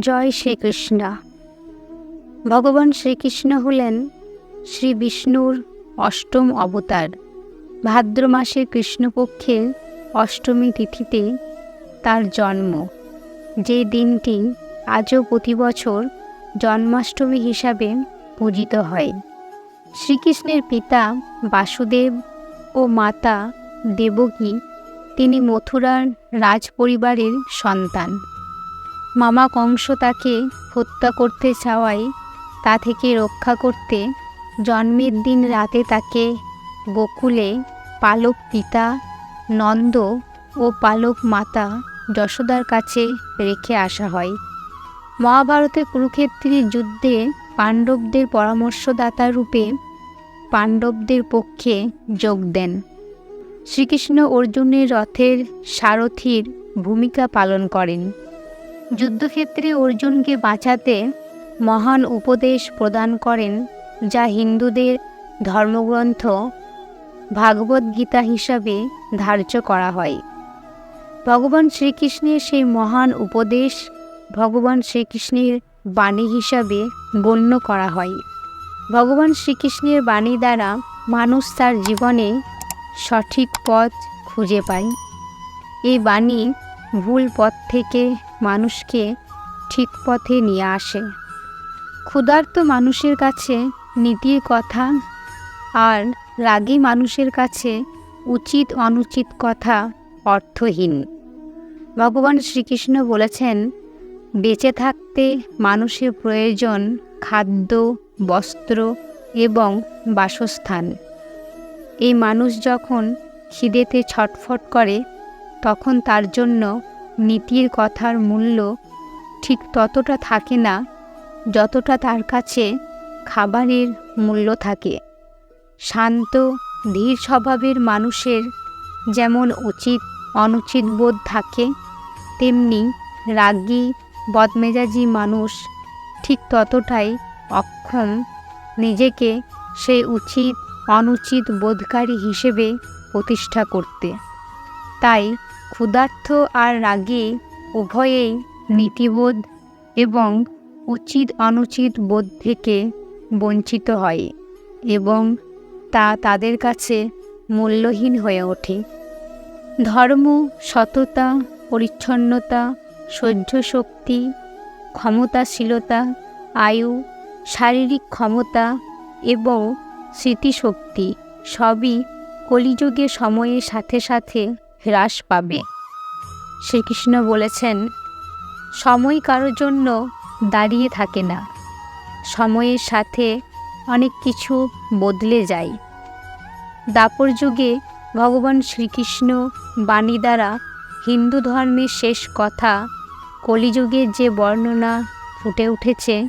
জয় শ্রীকৃষ্ণ। ভগবান শ্রীকৃষ্ণ হলেন শ্রী বিষ্ণুর অষ্টম অবতার। ভাদ্র মাসের কৃষ্ণপক্ষের অষ্টমী তিথিতে তার জন্ম। যে দিনটি আজও প্রতি বছর জন্মাষ্টমী হিসাবে পূজিত হয়। শ্রীকৃষ্ণের পিতা বাসুদেব ও মাতা দেবকী, তিনি মথুরার রাজপরিবারের সন্তান। মামা কংস তাকে হত্যা করতে চাওয়ায় তা থেকে রক্ষা করতে জন্মের দিন রাতে তাকে গোকুলে পালক পিতা নন্দ ও পালক মাতা যশোদার কাছে রেখে আসা হয়। মহাভারতের কুরুক্ষেত্রের যুদ্ধে পাণ্ডবদের পরামর্শদাতা রূপে পাণ্ডবদের পক্ষে যোগ দেন। শ্রীকৃষ্ণ অর্জুনের রথের সারথীর ভূমিকা পালন করেন। যুদ্ধক্ষেত্রে অর্জুনকে বাঁচাতে মহান উপদেশ প্রদান করেন, যা হিন্দুদের ধর্মগ্রন্থ ভাগবত গীতা হিসাবে ধার্য করা হয়। ভগবান শ্রীকৃষ্ণের সেই মহান উপদেশ ভগবান শ্রীকৃষ্ণের বাণী হিসাবে গণ্য করা হয়। ভগবান শ্রীকৃষ্ণের বাণী দ্বারা মানুষ তার জীবনে সঠিক পথ খুঁজে পায়। এই বাণী ভুল পথ থেকে মানুষকে ঠিক পথে নিয়ে আসে। ক্ষুধার্ত মানুষের কাছে নীতির কথা আর রাগী মানুষের কাছে উচিত অনুচিত কথা অর্থহীন। ভগবান শ্রীকৃষ্ণ বলেছেন, বেঁচে থাকতে মানুষের প্রয়োজন খাদ্য, বস্ত্র এবং বাসস্থান। এই মানুষ যখন খিদেতে ছটফট করে, তখন তার জন্য নীতির কথার মূল্য ঠিক ততটা থাকে না যতটা তার কাছে খাবারের মূল্য থাকে। শান্ত, ধীর স্বভাবের মানুষের যেমন উচিত অনুচিত বোধ থাকে, তেমনি রাগী, বদমেজাজি মানুষ ঠিক ততটাই অক্ষম। নিজেকে সেই উচিত অনুচিত বোধকারী হিসেবে প্রতিষ্ঠা করতে। তাই ক্ষুধার্থ আর রাগে উভয়েই নীতিবোধ এবং উচিত অনুচিত বোধ থেকে বঞ্চিত হয় এবং তা তাদের কাছে মূল্যহীন হয়ে ওঠে। ধর্ম, সততা, পরিচ্ছন্নতা, সহ্য শক্তি, ক্ষমতাশীলতা, আয়ু, শারীরিক ক্ষমতা এবং স্মৃতিশক্তি সবই কলিযুগে সময়ের সাথে সাথে হ্রাস পাবে। শ্রীকৃষ্ণ বলেছেন, সময় কারোর জন্য দাঁড়িয়ে থাকে না। সময়ের সাথে অনেক কিছু বদলে যায়। দাপর যুগে ভগবান শ্রীকৃষ্ণ বাণী দ্বারা হিন্দু ধর্মের শেষ কথা কলিযুগের যে বর্ণনা ফুটে উঠেছে,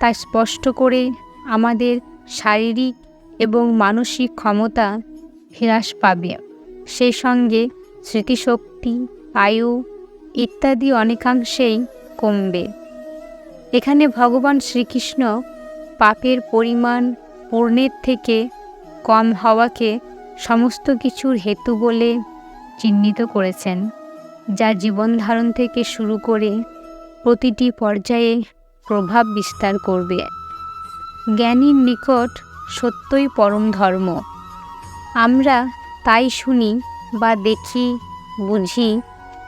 তা স্পষ্ট করে আমাদের শারীরিক এবং মানসিক ক্ষমতা হ্রাস পাবে। সেই সঙ্গে স্মৃতিশক্তি, আয়ু ইত্যাদি অনেকাংশেই কমবে। এখানে ভগবান শ্রীকৃষ্ণ পাপের পরিমাণ পূর্ণের থেকে কম হওয়াকে সমস্ত কিছুর হেতু বলে চিহ্নিত করেছেন, যা জীবন ধারণ থেকে শুরু করে প্রতিটি পর্যায়ে প্রভাব বিস্তার করবে। জ্ঞানীর নিকট সত্যই পরম ধর্ম। আমরা তাই শুনি বা দেখি, বুঝি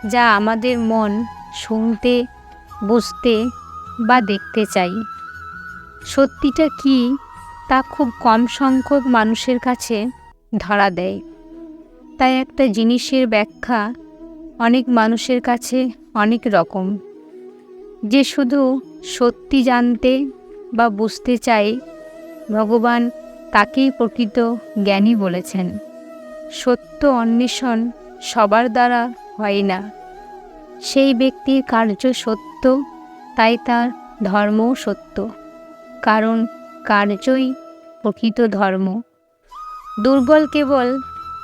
যা আমাদের মন শুনতে, বুঝতে বা দেখতে চাই। সত্যিটা কি তা খুব কম সংখ্যক মানুষের কাছে ধরা দেয়। তাই একটা জিনিসের ব্যাখ্যা অনেক মানুষের কাছে অনেক রকম। যে শুধু সত্যি জানতে বা বুঝতে চায়, ভগবান তাকেই প্রকৃত জ্ঞানী বলেছেন। সত্য অন্বেষণ সবার দ্বারা হয় না। সেই ব্যক্তির কার্য সত্য, তাই তার ধর্মও সত্য। কারণ কার্যই প্রকৃত ধর্ম। দুর্বল কেবল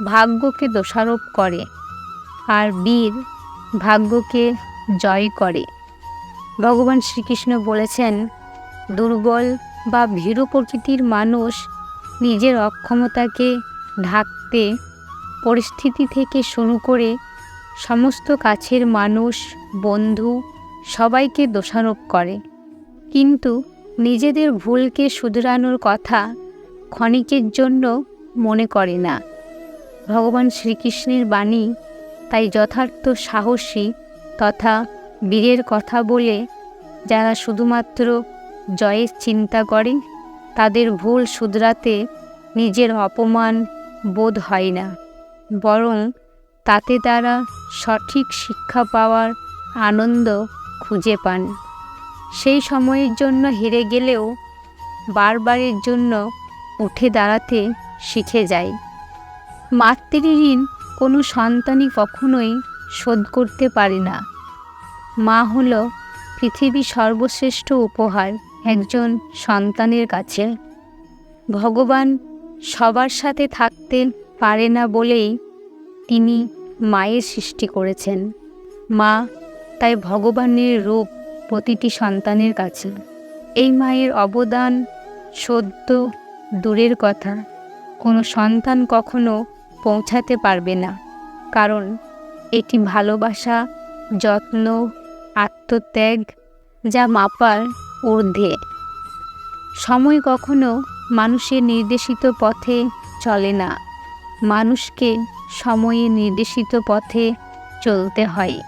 ভাগ্যকে দোষারোপ করে, আর বীর ভাগ্যকে জয় করে। ভগবান শ্রীকৃষ্ণ বলেছেন, দুর্বল বা ভীরু প্রকৃতির মানুষ নিজের অক্ষমতাকে ঢাকতে পরিস্থিতি থেকে শুরু করে সমস্ত কাছের মানুষ, বন্ধু সবাইকে দোষারোপ করে। কিন্তু নিজেদের ভুলকে শুধরানোর কথা ক্ষণিকের জন্য মনে করে না। ভগবান শ্রীকৃষ্ণের বাণী তাই যথার্থ সাহসী তথা বীরের কথা বলে যারা শুধুমাত্র জয়ের চিন্তা করে, তাদের ভুল শুধরাতে নিজের অপমান বোধ হয় না। বরং তাতে তারা সঠিক শিক্ষা পাওয়ার আনন্দ খুঁজে পান। সেই সময়ের জন্য হেরে গেলেও বারবারের জন্য উঠে দাঁড়াতে শিখে যায়। মাতৃঋণ কোনো সন্তানই কখনোই শোধ করতে পারে না। মা হল পৃথিবীর সর্বশ্রেষ্ঠ উপহার একজন সন্তানের কাছে। ভগবান সবার সাথে থাকতে পারে না বলেই তিনি মায়ের সৃষ্টি করেছেন। মা তাই ভগবানের রূপ প্রতিটি সন্তানের কাছে। এই মায়ের অবদান সদ্য দূরের কথা। কোনো সন্তান কখনো পৌঁছাতে পারবে না। কারণ এটি ভালোবাসা, যত্ন, আত্মত্যাগ যা মাপার ঊর্ধ্বে। সময় কখনো মানুষের নির্দেশিত পথে চলে না। মানুষকে সময়ে নির্দেশিত পথে চলতে হয়।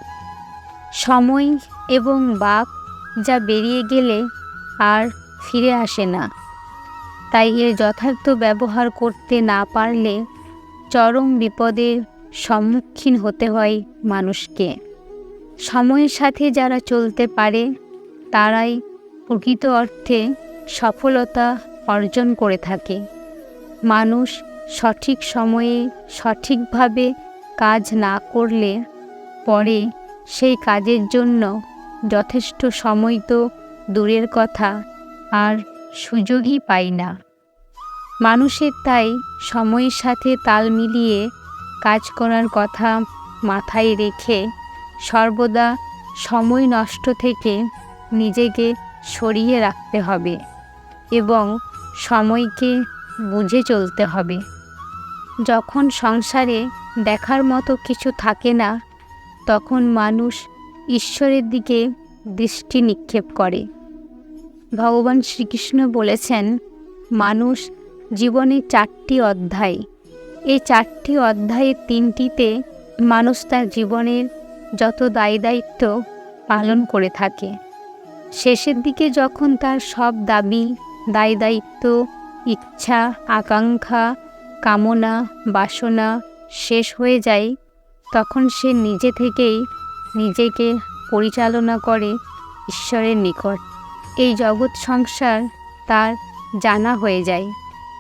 সময় এবং বাক যা বেরিয়ে গেলে আর ফিরে আসে না। তাই এর যথার্থ ব্যবহার করতে না পারলে চরম বিপদের সম্মুখীন হতে হয় মানুষকে। সময়ের সাথে যারা চলতে পারে, তারাই প্রকৃত অর্থে সফলতা অর্জন করে থাকে। মানুষ সঠিক সময়ে সঠিকভাবে কাজ না করলে পরে সেই কাজের জন্য যথেষ্ট সময় তো দূরের কথা, আর সুযোগই পাই না। মানুষের তাই সময়ের সাথে তাল মিলিয়ে কাজ করার কথা মাথায় রেখে সর্বদা সময় নষ্ট থেকে নিজেকে সরিয়ে রাখতে হবে এবং সময়কে বুঝে চলতে হবে। যখন সংসারে দেখার মতো কিছু থাকে না, তখন মানুষ ঈশ্বরের দিকে দৃষ্টি নিক্ষেপ করে। ভগবান শ্রীকৃষ্ণ বলেছেন, মানুষ জীবনে চারটি অধ্যায়। এই চারটি অধ্যায়ের তিনটিতে মানুষ তার জীবনের যত দায় দায়িত্ব পালন করে থাকে। শেষের দিকে যখন তার সব দাবি, দায় দায়িত্ব, ইচ্ছা, আকাঙ্ক্ষা কামনা, বাসনা শেষ হয়ে যায়, তখন সে নিজে থেকেই নিজেকে পরিচালনা করে ঈশ্বরের নিকট। এই জগৎ সংসার তার জানা হয়ে যায়।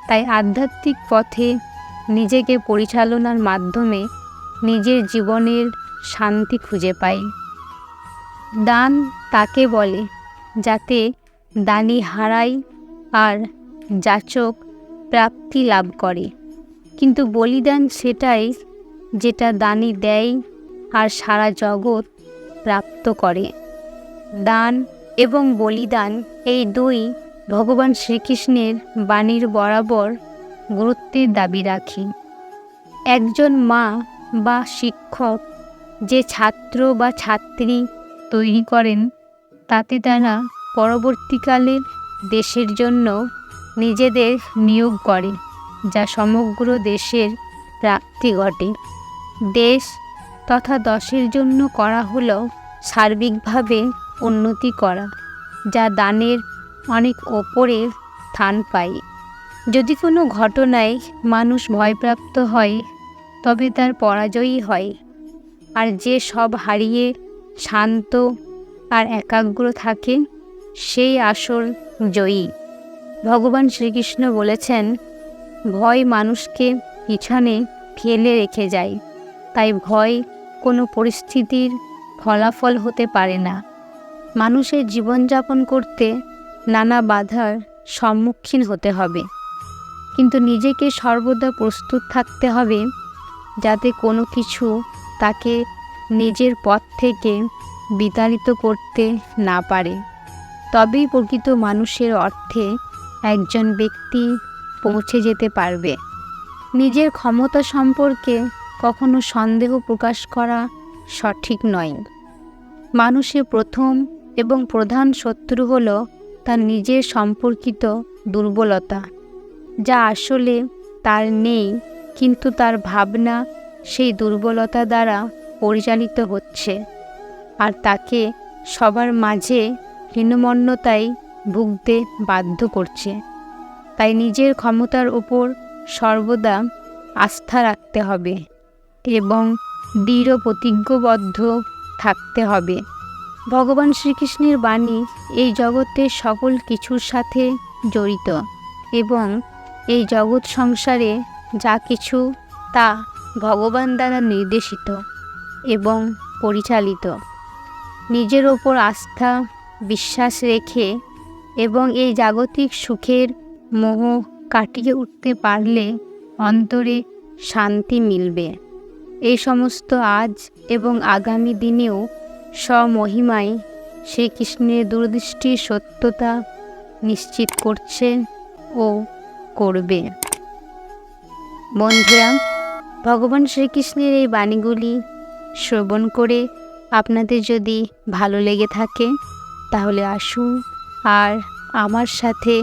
তাই আধ্যাত্মিক পথে নিজেকে পরিচালনার মাধ্যমে নিজের জীবনের শান্তি খুঁজে পায়। দান তাকে বলে, যাতে দানি হারায় আর যাচক প্রাপ্তি লাভ করে। কিন্তু বলিদান সেটাই যেটা দানি দেয় আর সারা জগৎ প্রাপ্ত করে। দান এবং বলিদান এই দুই ভগবান শ্রীকৃষ্ণের বাণীর বরাবর গুরুত্বের দাবি রাখি। একজন মা বা শিক্ষক যে ছাত্র বা ছাত্রী তৈরি করেন, তাতে তারা পরবর্তীকালে দেশের জন্য নিজেদের নিয়োগ করে। যা সমগ্র দেশের প্রাপ্তি ঘটে। দেশ তথা দশের জন্য করা হলো সার্বিকভাবে উন্নতি করা, যা দানের অনেক ওপরে স্থান পায়। যদি কোনো ঘটনায় মানুষ ভয়প্রাপ্ত হয়, তবে তার পরাজয়ই হয়। আর যে সব হারিয়ে শান্ত আর একাগ্র থাকে, সেই আসল জয়ী। ভগবান শ্রীকৃষ্ণ বলেছেন ভয় মানুষকে পিছনে ফেলে রেখে যায়। তাই ভয় কোনো পরিস্থিতির ফলাফল হতে পারে না। মানুষের জীবনযাপন করতে নানা বাধার সম্মুখীন হতে হবে। কিন্তু নিজেকে সর্বদা প্রস্তুত থাকতে হবে যাতে কোনো কিছু তাকে নিজের পথ থেকে বিতাড়িত করতে না পারে। তবেই প্রকৃত মানুষের অর্থে একজন ব্যক্তি পৌঁছে যেতে পারবে। নিজের ক্ষমতা সম্পর্কে কখনো সন্দেহ প্রকাশ করা সঠিক নয়। মানুষের প্রথম এবং প্রধান শত্রু হল তার নিজের সম্পর্কিত দুর্বলতা, যা আসলে তার নেই, কিন্তু তার ভাবনা সেই দুর্বলতা দ্বারা পরিচালিত হচ্ছে, আর তাকে সবার মাঝে হীনমন্যতায় ভুগতে বাধ্য করছে। তাই নিজের ক্ষমতার উপর সর্বদা আস্থা রাখতে হবে এবং দৃঢ় প্রতিজ্ঞবদ্ধ থাকতে হবে। ভগবান শ্রীকৃষ্ণের বাণী এই জগতের সকল কিছুর সাথে জড়িত এবং এই জগৎ সংসারে যা কিছু তা ভগবান দ্বারা নির্দেশিত এবং পরিচালিত। নিজের ওপর আস্থা, বিশ্বাস রেখে এবং এই জাগতিক সুখের মোহ কাটিয়ে উঠতে পারলে অন্তরে শান্তি মিলবে। এই সমস্ত আজ এবং আগামী দিনেও স্বমহিমায় শ্রীকৃষ্ণের দূরদৃষ্টির সত্যতা নিশ্চিত করছে ও করবে। বন্ধুরা, ভগবান শ্রীকৃষ্ণের এই বাণীগুলি শ্রবণ করে আপনাদের যদি ভালো লেগে থাকে, তাহলে আসুন আর আমার সাথে